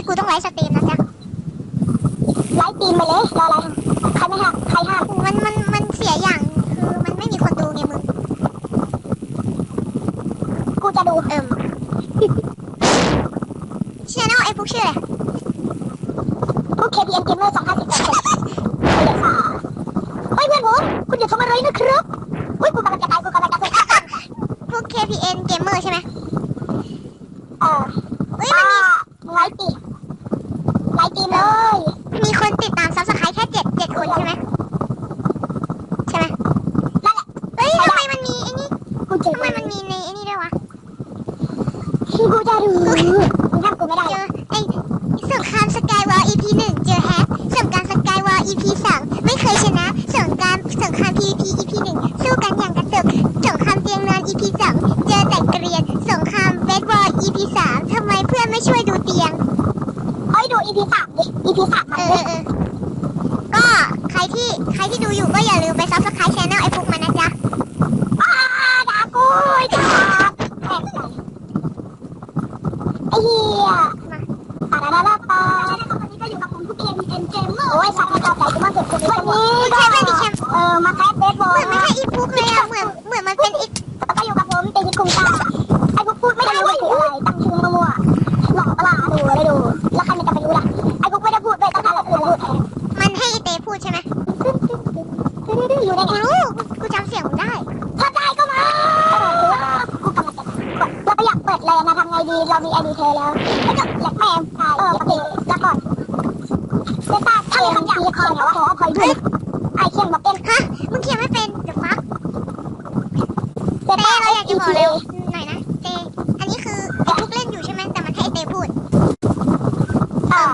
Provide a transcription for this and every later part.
มไม่มีอย่าให้กูต้องไลฟ์สตรีมนะจ๊ะไลฟ์ตีมไปเลยรออะไรใครไม่ห้ามใครห้ามมันมันมันเสียอย่างคือมันไม่มีคนดูไงมึง กูจะดูเอิมชื่อแนลไอ้พุกชื่ออะไรพวก KPN Gamer 2018คนเดี๋ยวค่ะเฮ้ยเพื่อนผมคุณอย่าทำอะไรนะครับเฮ้ยกูกำลังจะตายกูกำลังจะถูกฆ่าพวก KPN Gamer ใช่ไหมเออเฮ้ยป้ามันมีไลฟ์ตีไลฟ์ตีเลย มีคน ติดตามซับ เอนอเออเออก็ใครที่ใครที่ดูอยู่ก็อย่าลืมไปซับสไครต์ช anel ไอ้ฟุกมันนะจ๊ะอ้าด่ากูด่าแม่งใส่ไอ้เหี้ยตาดาดาดาตาวันนี้ก็อยู่กับผมทุกเกมเอ็นเกมเมอร์โอ้ยสัตว์ในจอใจกูมากสุดวันนี้ก็เออมาแคสเบสบอลเหมือนไม่ใช่อีฟุกเลยอะเหมือนเหมือนมันเป็นอี เรามีไอดีเธอแล้วแล้วก็แหลกแม่เออปกติแล้วก่อนเซต้าถ้ามีคำหยาบคอยขออภัยด้วยไอเขียนมาเป็นฮะมึงเขียนไม่เป็นเดี๋ยวฟักเซต้าเราอยากจะบอกเลยเหน่อยนะเตอันนี้คือไอ้ฟุกเล่นอยู่ใช่ไหมแต่มันให้เตพูด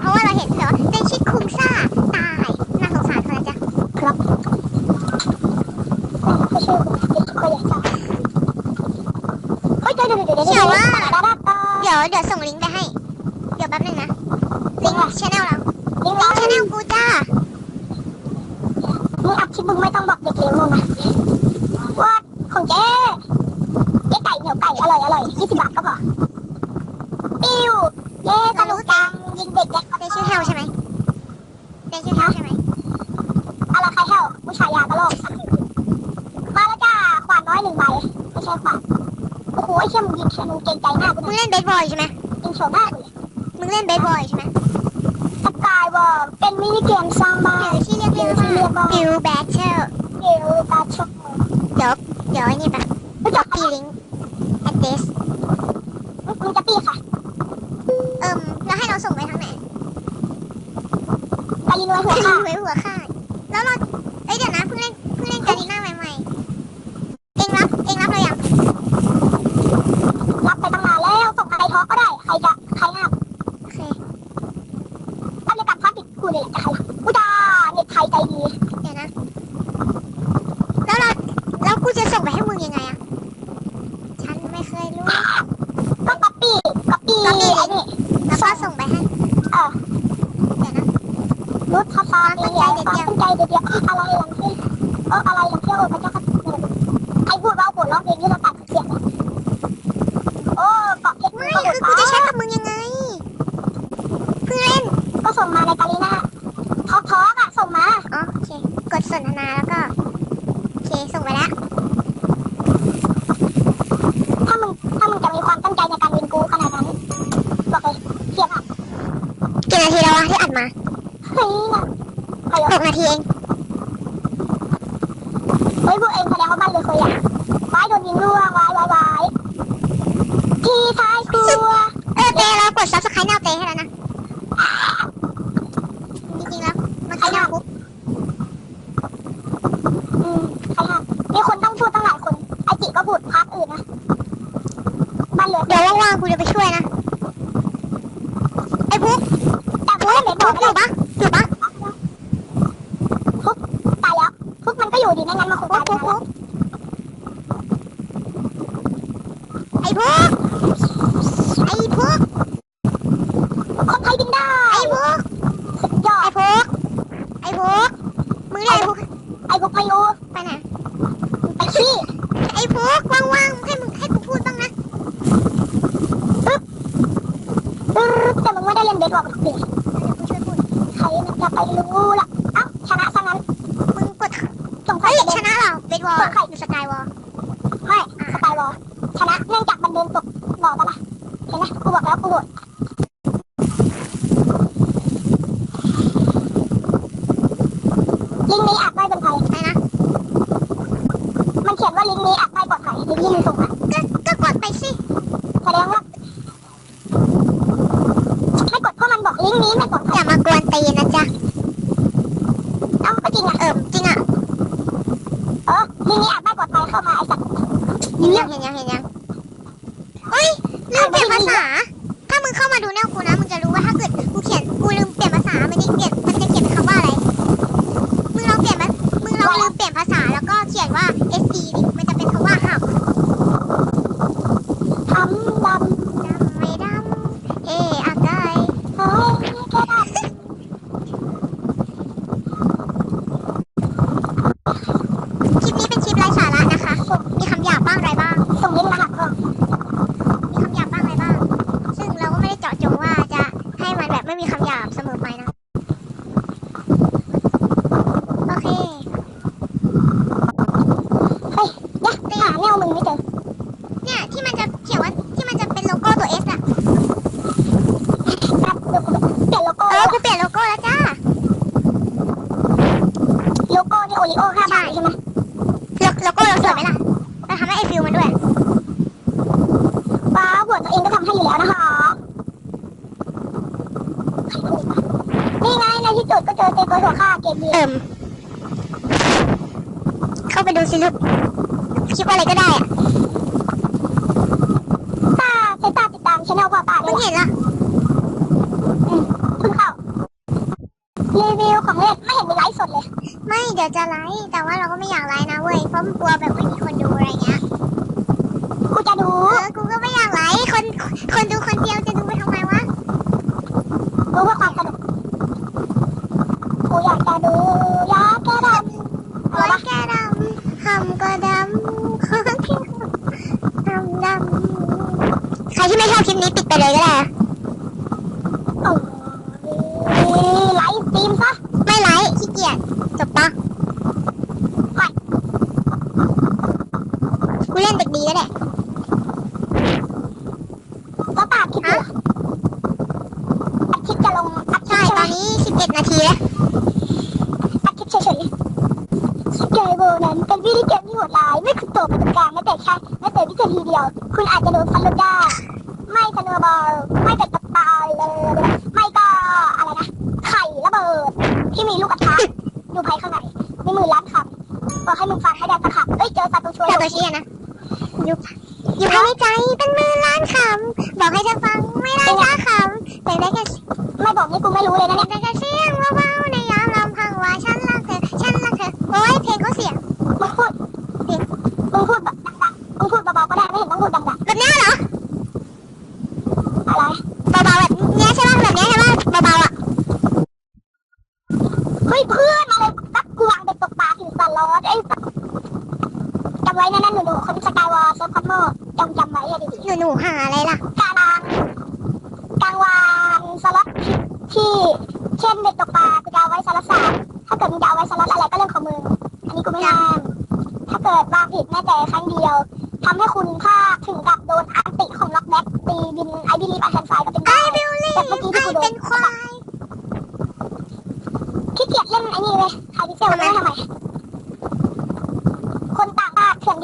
เพราะว่าเราเห็นเหรอเตชิดคุมซ่าตายน่าสงสารเขานะจ๊ะครับก็ชื่อคุณติดก็อยากจะเฮ้ยเดี๋ยวเดี๋ยวเดี๋ยวเดี๋ยวเดี๋ยวเดี๋ยวเดี๋ยวส่งลิงก์ไปให้ เดี๋ยวแป๊บนึงนะ ลิงก์ชแนลเราลิงลิงก์ชแนก์ลกูจ้ามึงอัดคลิปมึงไม่ต้องบอกเด็กเลี้ยงมึงนะว่าของเจ๊เจ๊ไก่เหนียวไก่อร่อยอร่อยยี่สิบบาทก็พอปิ้วเย้สนุกจังยิงเด็กแจ็คเต้ชื่อแฮลใช่ไหมเต้ชื่อแฮลใช่ไหมอะไรใครแห้วผู้ชายยากระโลกมาแล้วจ้าขวานน้อยหนึ่งใบไม่ใช่ขวาน โอ้โหไอ้เชี่ยมึงยิงเชี่ยมึงเกรงใจหน้ากูมึงนะเล่นเบสบอลอยู่ใช่ไหมยิงโฉมหน้ากูเลยมึงเล่นเบสบอลอยู่ใช่ไหมสกายวอลเป็นมินิเกมสร้างบ้าหนรือที่เรียกเรียกว่าบิวแบทเทิลเดี๋ยวตาชกเดี๋ยวเดี๋ยวไอ้นี่ปะรู้จักปีลิงก์ address มึงจะปี้ค่ะเอิ่มแล้วให้เราส่งไปทางไหน ไปยิงเลยหัวหัค่ะวหัวค่ายแล้วเราเอ้ยเดี๋ยวนะเพิ่งเล่นเพิ่งเล่นกาลิน่าใหม่ๆ เองรับเองรับเรายัง รับไปตั้งนานแล้วส่งใครท้อก็ได้ ใครจะใครห้าม โอเค ถ้าจะกลับพลาดติดกูเลยจะใครกูจ้าเน็ตไทยใจดี เดี๋ยวนะ แล้วเราแล้วกูจะส่งไปให้มึงยังไงอะฉันไม่เคยรู้ ต้องก๊อปปี้ก๊อปปี้ไอ้นี่ แล้วก็ส่งไปให้ เออ เดี๋ยวนะ รุดทอฟาเดียวความตั้งใจ เดียวอะไรหลังที่เอออะไรหลังที่โอ้พระเจ้าค่ะใครพูดว่าโอ้โหร้องเพลงนี้เราตัดเสียงเลยโอ้เกาะเพชรไม่คือกูจะแชทกับมึงยังไง เพิ่งเล่นก็ส่งมาในกาลีน่าท็อกทอกอะส่งมาอ๋อโอเค กดสนทนาแล้วก็ โอเคส่งไปแล้วถ้ามึงถ้ามึงจะมีความตั้งใจในการเรียนกูขนาดนั้นบอกเลยเทียบอะกี่นาทีแล้ววะที่อัดมาเฮ้ยนะใครหวะกนาทีเอง ฮ้ยพวกเองแสดงว่าบ้านเลยเคยอะไว้โดนยิงร่วงไว้ไว้ไว้ทีท้ายครัวเออเตเรากดซับสไครต์แนวเตให้แล้วนะ จริงๆแล้วมันใช้แนวปุ๊บอืมใครอำมีคนต้องพูดตั้งหลายคน ไอจิก็พูดพักอื่นนะบ้านเลยเดี๋ยวว่างๆกูจะไปช่วยนะ ไอ้ปุ๊บแต่ปุ๊บเม่นบอกอยู่ปะ เดินนะเหราเบสบอลอยู่สกายวอลไม่สไปวอลชนะเนื่องจากมันเดินตกบ่อปะล่ะเห็นไหมกูบอกแล้วกูโหวตลิงก์นี้อาจไม่เป็นภัย ไอ้นะ มันเขียนว่าลิงก์นี้อาจไม่ปลอดภัยลิงก์ที่มึงส่งมา ก็ก็กดไปสิ แสดงว่าให้กดเพราะมันบอกลิงก์นี้ไม่ปลอดภั อย ย่ามากวนตีนนะจ๊ะ เอ้าก็จริงอะ เออจริงอะ เออลิงก์นี้อาจไม่ปลอดภัยเข้ามาไอ้สัตว์ เห็นยังเห็นยังเห็นยังเฮ้ยลืมเปลี่ยนภาษา ถ้ามึงเข้ามาดูแนวกูนะมึงจะรู้ว่าถ้าเกิดกูเขียนกูลืมเปลี่ยนภาษามันจะเปลี่ยนมันจะเขียนเป็นคำว่าอะไร มึงลองเปลี่ยนมันมึงลองลืมเปลี่ยนภาษาแล้วก็เขียนว่า S D ดิมันจะเป็นคำว่าหับ ทำดำ ดำไม่ดำเออากาย เฮ้ยแค่ดำ คลิปนี้เป็นคลิปไร้สาระนะคะ มีคำหยาบบ้างอะไรบ้าง ส่งลิงก์มาหักก่อน มีคำหยาบบ้างอะไรบ้าง ซึ่งเราก็ไม่ได้เจาะจงว่าจะให้มันแบบ ไม่มีคำหยาบเสมอไปนะ โอเค เฮ้ยยักษ์หาแนวมึงไม่เจอ เนี่ยที่มันจะเขียนว่าที่มันจะเป็นโลโก้ตัว S อะ ครับเดี๋ยวกูเปลี่ยนโลโก้ เออ กูเปลี่ยนโลโก้แล้วจ้า โลโก้นี่โอริโอห้าบาทใช่ไหม โลโลโก้เราสวยไหมล่ะเราทำให้ไอฟิลมันด้วย ว้าวหัวตัวเองก็ทำให้อยู่แล้วนะคะนี่ไงในที่จุดก็เจอเตโกโซค่าเกมเดียว เอิ่ม เข้าไปดูสิลูกคลิปอะไรก็ได้อะตาใช้ตาติดตามช anel พ่อตาด้มึวงยเห็นเหรอเพิ่งเข้า รีวิวของเล่นไม่เห็นมีไลฟ์สดเลย ไม่เดี๋ยวจะไลฟ์แต่ว่าเราก็ไม่อยากไลฟ์นะเว้ยเพราะมันกลัวแบบไม่มีคนดูอะไรเงี้ยกูจะดู เออกูก็ไม่อยากไลฟ์คนคนดูคนเดียวจะดูไปทำไมวะ ดูเพื่อความสนุกกูอยากจะดูอยากจะดำ โอ้ยแกดำหำก็ดำขอแค่ดำดำใครที่ ไม่ชอบคลิปนี้ปิดไปเลยก็ได้อะ โอ้ยไลฟ์สตรีมซะ ไม่ไลฟ์ขี้เกียจจบปะ ไม่ กูเล่นเด็กดีแล้วแหละ แล้วตาคิดดูอัดคลิปจะลงอัดคลิ ใช่ ปใช่ ต ไหม อนนี้ 11 นาทีแล้ว อัดคลิปเฉยๆสเกลโบนั้นเป็นวิธีเกมที่โหดร้ายไม่คือตัวประสบการณ์แม้แต่แค่แม้แต่วินาทีเดียว คุณอาจจะโดนฟันลงได้ไม่สโนว์บอลไม่เป็นตะปายเลยไม่ก็อะไรนะไข่ระเบิดที่มีลูกกระทะอยู่ภายข้างในมีหมื่นล้านคำบอกให้มึงฟังให้ได้สักคำเอ้ยเจอสั ตัวชี้อะนะอยู่อยู่ภายในใจเป็นหมือล้านคำบอกให้เธอฟังไม่ได้สักคำแต่ได้แค่ไม่บอกนี่กูไม่รู้เลยนะเนี่ยได้แค่เสียงเบาๆในยามลำพังว่าฉันรักเธอฉันรักเธอโอ้ยเพลงเขาเสียงมึงพูดดิมึงพูดแบบดังๆมึงพูดเบาๆก็ได้ไม่เห็นต้องพูดดังแบบเนี้ยเหรออะไรเบาๆแบบเนี้ยใช่ป่ะแบบเนี้ยใช่ป่ะเบาๆอะเฮ้ยเพื่อนอะไรตักกวางไปตกปลาถึงสลอดไอ้ ไว้นะนั่นหนูๆคนสกายวอลเซิร์ฟคอมโมจำจำไว้ให้ดีหนูหนูๆหาอะไรล่ะกลางวันกลางวันสล็อตที่เช่นเด็กตกปลากูจะเอาไว้สล็อตสามถ้าเกิดมึงจะเอาไว้สล็อตอะไรก็เรื่องของมึงอันนี้กูไม่ห้ามถ้าเกิดวางผิดแม้แต่ครั้งเดียวทำให้คุณพลาดถึงกับโดนอันติของล็อกแบ็กตีบินไอบิลีฟอันแทนไฟก็เป็นได้ I believe แต่เมื่อกี้ที่ I กูโดเป็นนควายขี้เกียจเล่นไอ้นี่เลยไฮพิเซลไม่ทำไมคนต่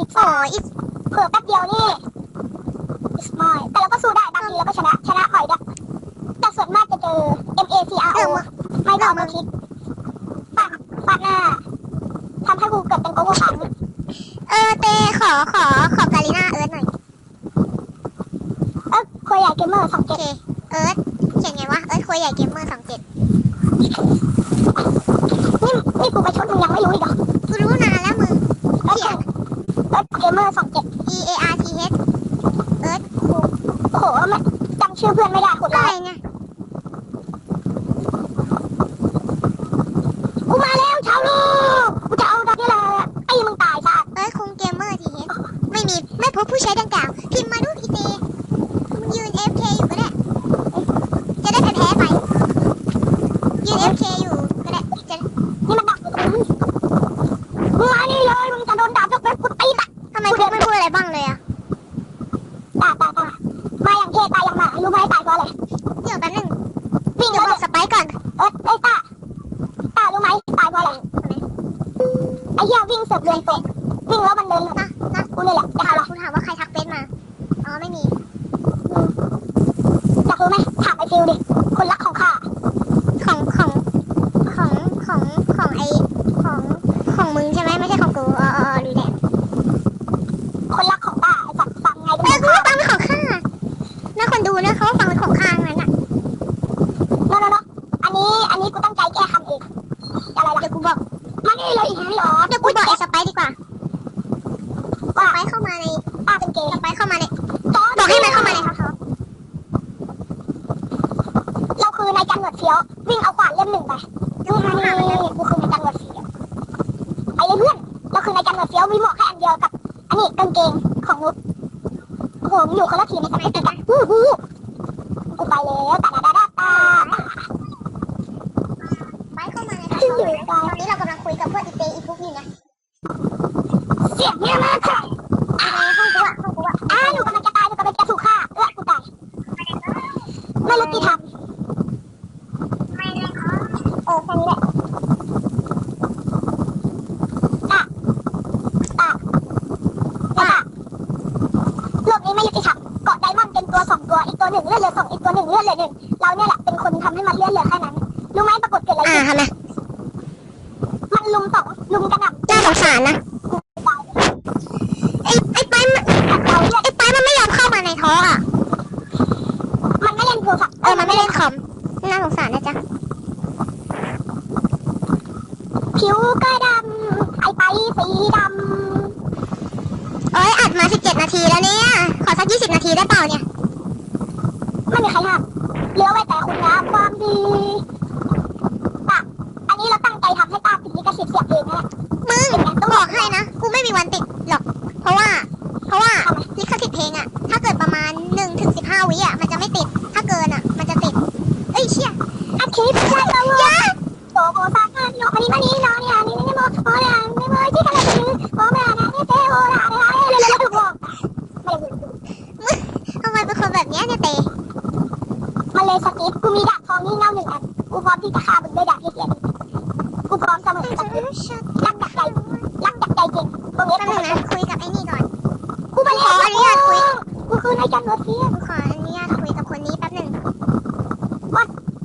างชาติเถื่อนดิบโอ้ยเผื่อแป๊บเดียวนี่สมายแต่เราก็สู้ได้บางทีเราก็ชนะ ชนะบ่อยด้วยแต่ส่วนมากจะเจอ M A C R เอ O อไม่ก็มาคิดปาดปาดหน้าทำให้กูเกิดเป็นโกโก้ขังเออเตขอขอขอกาลิน่าเอิร์ธหน่อย เออคุยใหญ่เกมเมอร์สองโอเจ็ดเคเอิร์ธเขียนไงวะ เอิร์ธคุยใหญ่เกมเมอร์สองเจ็ดนี่นี่กูไปชดมึงยังไม่รู้อีกเหรอ กูรู้นานแล้วมึง เอิร์ธเอิร์ธเกมเมอร์สองเจ็ด E A R T H เอิร์ธคู โอ้โหไม่จำ ชื่อเพื่อนไม่ได้โหดอะร้าไรยเนี่ยกูมาแล้วชาวโลกกูจะเอาตอนนี้แหละไอ้มึงตายซะเอิร์ธคงเกมเมอร์ T H ไม่มีไม่พบผู้ใช้ดังกล่าว พิมพ์มาดูอีเตมึงยืน F K อยู่ก็ได้ จะได้แพ้ๆไป ยืน F K อยู่ก็ได้จะ นี่มันดักอยู่ตรงนี้มึงมานี่เลยมึงจะโดนด่าจกเป็นกูตีนอะ ทำไมพวกไม่พูดอะไรบ้างเลยอะ ตาตาตามาอย่างเท่ตายอย่างหมารู้ไหมตายเพราะอะไร เดี๋ยวแป๊บนึง วิ่ง เดี๋ยว แล้ว บอกสไปค์ก่อน เอ้ยเอ้ยตาตารู้ ไหมตายเพราะอะไรไอ้เหี้ยวิ่งเสือกเดินตรงวิ่งแล้วมันเดินนะนะกูนี่แหละจะถาหามเหรอคุณถามว่าใครทักเฟซมา อ๋อไม่มีอยากรู้ไหมถามไอ้ฟิวดิ คนรักของข้าของของของของของไอของของมึงใช่ไหมไม่ใช่ของกูอ๋ออ๋ออ๋อรู้แล้ว คนรักของตาไอ้สัตว์ฟังไง เออกูว่าฟังเป็นของข้าน่าคนดูนะเขาว่าฟังเป็นของข้างั้นอะ โนโนโนอันนี้อันนี้กูตั้งใจแก้คำเองอะไรล่ะ เดี๋ยวกูบอก มานี่เลยอีกนี่หรอ เดี๋ยวกูบอกไอ้สไปซ์ดีกว่า ว่า ส ไปเข้ามาในป้าเป็นเกย์สไปเข้ามาในตอนบอกให้มันเข้ามาในเขาเราคือนายจันหนวดเฟี้ยววิ่งเอาขวานเล่มหนึ่งไปดูมานี่กูคือนายจันหนวดเฟี้ยวไอ้เพื่อนเราคือนายจันหนวดเฟี้ยวมีหมวกแค่อันเดียวกับ อันนี้กางเกงของนุ๊กโอ้โหมึงอยู่คนละทีในสมัยตีกันฮู้ฮู้กูไปแล้วตาดาดาดาตา สไปซ์เข้ามาในเขาเขาตอนนี้เรากำลังคุยกับพวกอีเตอีฟุกอยู่นะ เสียงเนี่ยมากค่ะ ในห้องกูอะห้องกูอะ อ้าหนูกำลังจะตายหนูกำลังจะถูกฆ่าเออกูตาย ไม่รู้กี่ทำเออแค่นี้แหละ อะโลกนี้ไม่ยุติธรรมเกาะไดมอนด์เป็นตัวสองตัวอีกตัวหนึ่งเลื่อนเหลือสองอีกตัวหนึ่งเลื่อนเหลือหนึ่งเราเนี่ยแหละเป็นคนทำให้มันเลื่อนเหลือแค่นั้นรู้ไหมปรากฏเกิดอะไร อ่า ขึ้น ทำไม มันลุมสองลุมกระหน่ำ น่าสงสารนะ ตายเลย ไอ้ไอ้ไปมัน เราเนี่ย ไอ้ไปมันไม่ยอมเข้ามาในท้องอะ มันไม่เล่นโทรศัพท์ เออ มันไม่เล่นคอม น่าสงสารนะจ๊ะ ผิวก็ดำไอไปสีดเอ้ยอัดมา 17 นาทีแล้วเนี่ย ขอสัก 20 นาทีได้เปล่าเนี่ยำไม่มีใครห้ามเหลือไว้แต่คุณงามความดีตาอันนี้เราตั้งใจทำให้ตาติดลิขสิทธิ์เสียงเพลงนะมึงต้องบอกให้นะ กูไม่มีวันติดหรอก เพราะว่า เพราะว่าลิขสิทธิ์เพลงอะถ้าเกิดประมาณ1ถึง15 วิอะมันจะไม่ติด ที่จะฆ่ามึงด้วยดาบที่เสียกูพร้อมเสมอสกิปรักจากใจรักจากใจจริงตรงนี้แป๊บกูนึงนะคุยกับไอ้นี่ก่อนกูไปแล้วกูคือนายจันทร์เทียกูขออนุญาตคุยกับคนนี้แป๊บหนึ่ง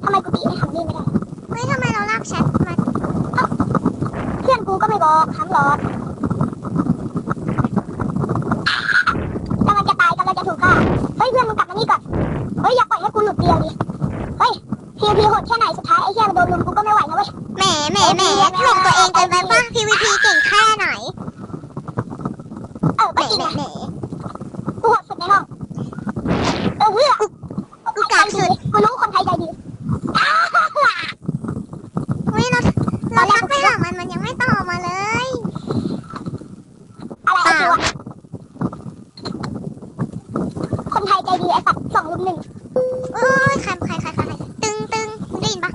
ทำไมกูตีไม่ทำนี่ไม่ได้เฮ้ยทำไมเราลากแชทมาเพื่อนกูก็ไม่บอกทั้งหลอดกำลังจะตายกำลังจะถูกฆ่าเฮ้ยเพื่อนมึงกลับมานี่ก่อนเฮ้ยอย่าปล่อยให้กูหลุดเดียวดิ พีพีโหดแค่ไหนสุดท้ายไอ้เหี้ยมันโดนลุมกูก็ไม่ไหวนะเว้ย แหมแหมแหมหลงตัวเองเกินไปป่ะ PVP เก่งแค่ไหน เออ แหม ก็จริง แหม นะ แหม กูโหดสุดในห้องเออเพื่อ กูกลางสุด กูรู้คนไทยใจดีอ้าว เฮ้ยเราเราทักไปหามันมันยังไม่ตอบมาเลย อะไรไอ้ตัวคนไทยใจดีไอ้สัตว์สองลุมหนึ่ง เอ้ยใครใครใครใครตึงตึงมึงได้ยินปะ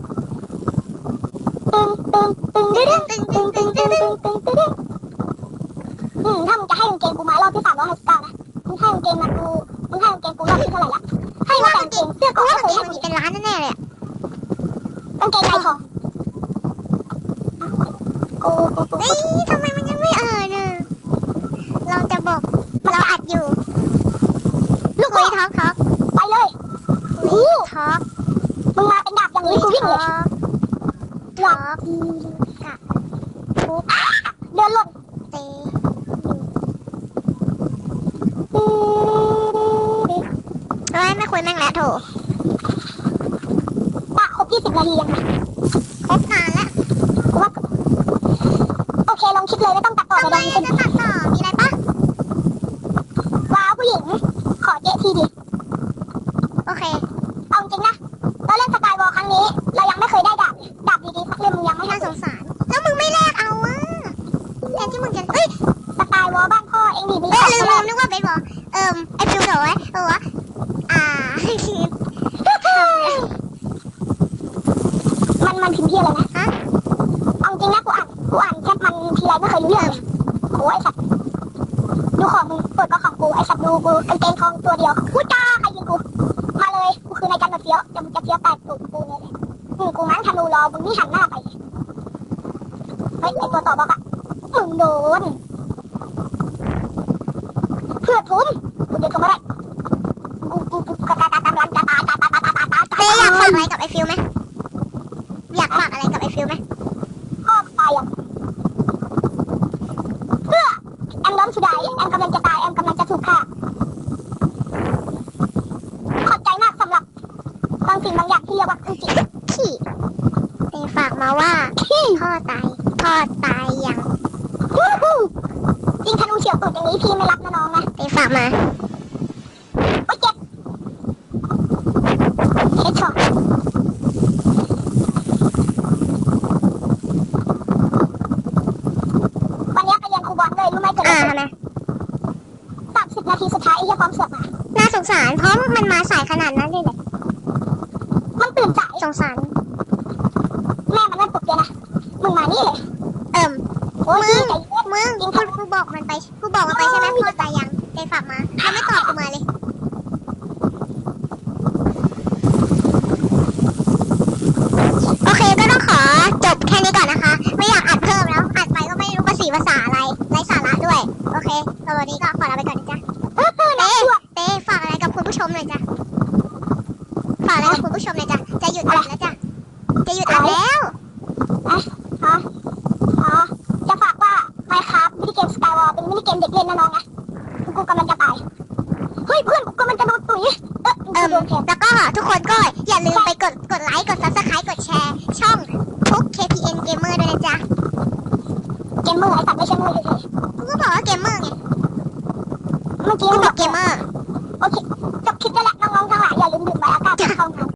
ตึงตึงตึงดึง ตึง ตึ ตึ ง ง ตึ ตึ ง ง ตึ ตึ ง ง ตึ ตึ ง ง ตึงตึง อืมถ้ามึงจะให้กางเกงกูมารอบที่สามร้อยห้าสิบเก้านะมึงให้กางเกงมากูมึงให้กางเกงกูรอบที่เท่าไหร่ละให้มาแต่กางเกงเสื้อกูเกาะว่าไม่กางเคเกยงให้มันกูมีเป็นล้านแน่ๆเลยอะกางเกงลายทองกูกูกูเฮ้ยทำไมมันยังไม่เออเนี่ยเราจะบอกเราอัดอยู่ลูกคุคุยยท็อกท็อกไปเลยคุยท็อกมึงมาเป็นดาบอย่างคุนี้ยกูวิ่งท็เลอยก ไม่คุยแม่งแล้วโถจะครบยี่สิบนาทียังไงครบนานแล้วว่าโอเคลองคิดเลยไม่ต้องตัดต่อไปคุณ 来 ไม่เกิดอะไรขึ้ตัดสิบนาทีสุดท้ายไอ้เหี้ยพร้อมเสือกมาน่าสงสารเพราะมันมาสายขนาดนั้นเลยเหรอมันตื่นสาย สงสาร